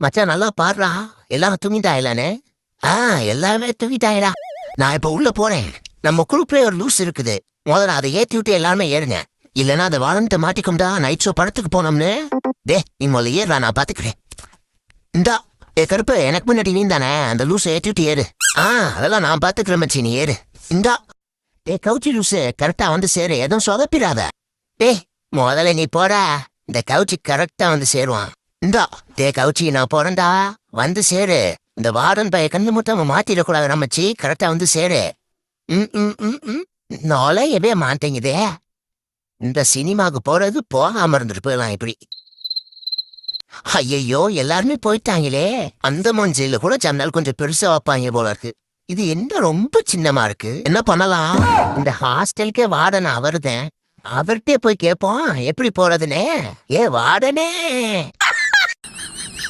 மச்சான் நல்லா பாடுறா. எல்லாரும் தூங்கிட்டாயிலானே ஆ எல்லாமே தூங்கிட்டாயிடா நான் இப்போ உள்ள போறேன். நம்ம குரூப்ல ஒரு லூஸ் இருக்குது. முதல்ல அதை ஏத்தி விட்டு எல்லாருமே ஏறுங்க. இல்லைன்னா அதை வாழ்ந்துட்டு மாட்டிக்கும்டா. நைட் ஷோ படத்துக்கு போனோம்னு. டே நீ முதல்ல ஏறுடா நான் பார்த்துக்கிறேன் இந்தா ஏ கருப்பு எனக்கு முன்னாடி நீ தானே? அந்த லூஸை ஏத்தி விட்டு ஏறு. ஆ அதெல்லாம் நான் பார்த்துக்கிறேன் மச்சி நீ ஏறு. இந்தா. ஏ கவுச்சி லூசு கரெக்டா வந்து சேரு. எதுவும் சொதப்பிடாத. டே முதல்ல நீ போடா. இந்த கவுச்சி கரெக்டா வந்து சேருவான். இந்தா டே கவுச்சி நான் போறேன்டா. வந்து சேரு. இந்த வார்டன் பைய கண்ணு மட்டும் மாத்திடக்கூடாது. நம்மச்சி கரெக்டா வந்து சேரு. ம் ம் ம் ம். நுழையவே மாட்டேங்குதே. இந்த சினிமாவுக்கு போறது போகாம இருந்துட்டு போயிடலாம் இப்படி. ஐயையோ எல்லாருமே போயிட்டாங்களே. அந்த மஞ்சள் கூட ஜன்னல் கொஞ்சம் பெருசா வைப்பாங்க போல இருக்கு. இது என்ன ரொம்ப சின்னமா இருக்கு? என்ன பண்ணலாம்? இந்த ஹாஸ்டலுக்கே வார்டன் அவருதேன் அவர்கிட்டே போய் கேட்போம். எப்படி போறதுனே? ஏ வார்டனே!